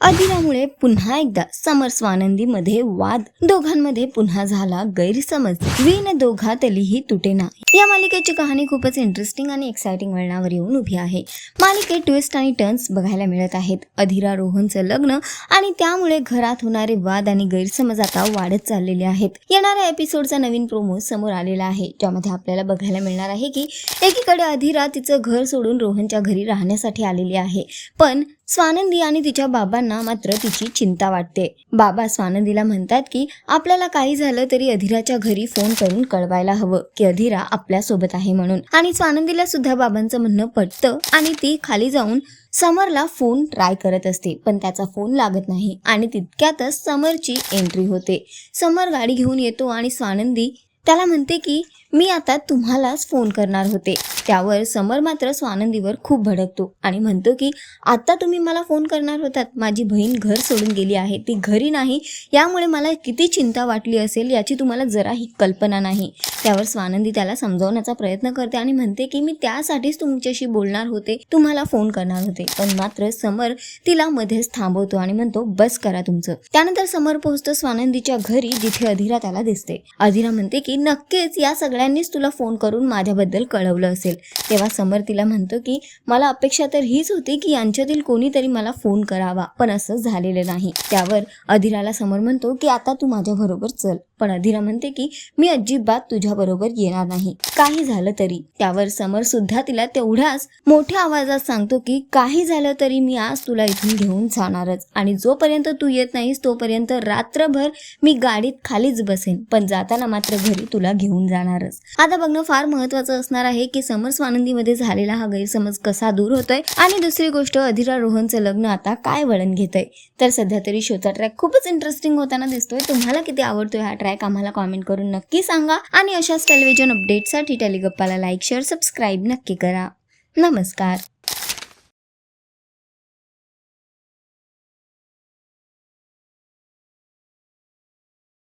अधिरामुळे पुन्हा एकदा समर स्वानंदीमध्ये वाद. दोघांमध्ये पुन्हा झाला गैरसमज. वीण दोघातलीही तुटेना या मालिकेची कहाणी खूपच इंटरेस्टिंग आणि एक्सायटिंग वळणावर येऊन उभी आहे. मालिकेत ट्विस्ट आणि टर्न्स बघायला मिळत आहेत. अधिरा रोहनचं लग्न आणि त्यामुळे घरात होणारे वाद आणि गैरसमज आता वाढत चाललेले आहेत. येणाऱ्या एपिसोडचा नवीन प्रोमो समोर आलेला आहे. ज्यामध्ये आपल्याला बघायला मिळणार आहे की एकीकडे अधिरा तिचं घर सोडून रोहनच्या घरी राहण्यासाठी आलेली आहे. पण स्वानंदी आणि तिच्या बाबांना मात्र तिची चिंता वाटते. बाबा स्वानंदीला म्हणतात की आपल्याला काही झालं तरी अधिराच्या घरी फोन करून कळवायला हवं की अधिरा आपल्या सोबत आहे म्हणून. आणि स्वानंदीला सुद्धा बाबांचं म्हणणं पटतं. आणि ती खाली जाऊन समरला फोन ट्राय करत असते. पण त्याचा फोन लागत नाही. आणि तितक्यातच समरची एंट्री होते. समर गाडी घेऊन येतो आणि स्वानंदी त्याला म्हणते की मी आता तुम्हालाच फोन करणार होते. त्यावर समर मात्र स्वानंदीवर खूप भडकतो आणि म्हणतो की आता तुम्ही मला फोन करणार होतात. माझी बहीण घर सोडून गेली आहे. ती घरी नाही. यामुळे मला किती चिंता वाटली असेल याची तुम्हाला जराही कल्पना नाही. त्यावर स्वानंदी त्याला समजावण्याचा प्रयत्न करते आणि म्हणते की मी त्यासाठीच तुमच्याशी बोलणार होते. तुम्हाला फोन करणार होते. पण मात्र समर तिला मध्येच थांबवतो आणि म्हणतो बस करा तुमचं. त्यानंतर समर पोहोचतो स्वानंदीच्या घरी जिथे अधिरा त्याला दिसते. अधिरा म्हणते की की नक्कीच या सगळ्यांनीच तुला फोन करून माझ्याबद्दल कळवलं असेल. तेव्हा समर तिला म्हणतो की मला अपेक्षा तर हीच होती की यांच्यातील कोणीतरी मला फोन करावा पण असं झालेलं नाही. त्यावर अधिराला समर म्हणतो की आता तू माझ्याबरोबर चल. पण अधिरा म्हणते की मी अजिबात तुझ्याबरोबर येणार नाही. काही झालं तरी. त्यावर समर सुद्धा तिला तेवढ्याच मोठ्या आवाजात सांगतो की काही झालं तरी मी आज तुला इथून घेऊन जाणारच. आणि जोपर्यंत तू येत नाहीस तोपर्यंत रात्रभर मी गाडीत खालीच बसेन. पण जाताना मात्र घरी तुला घेऊन जाणारच. आता बघणं फार महत्वाचं असणार आहे की समर स्वानंदीमध्ये झालेला हा गैरसमज कसा दूर होतोय आणि दुसरी गोष्ट अधिरा रोहनचं लग्न आता काय वळण घेतय? तर सध्या तरी शोचा ट्रॅक खूपच इंटरेस्टिंग होताना दिसतोय. तुम्हाला किती आवडतोय हा ट्रॅक आम्हाला कॉमेंट करून नक्की सांगा आणि अशाच टेलिव्हिजन अपडेटसाठी टेलिगप्पाला लाईक शेअर सबस्क्राईब नक्की करा. नमस्कार.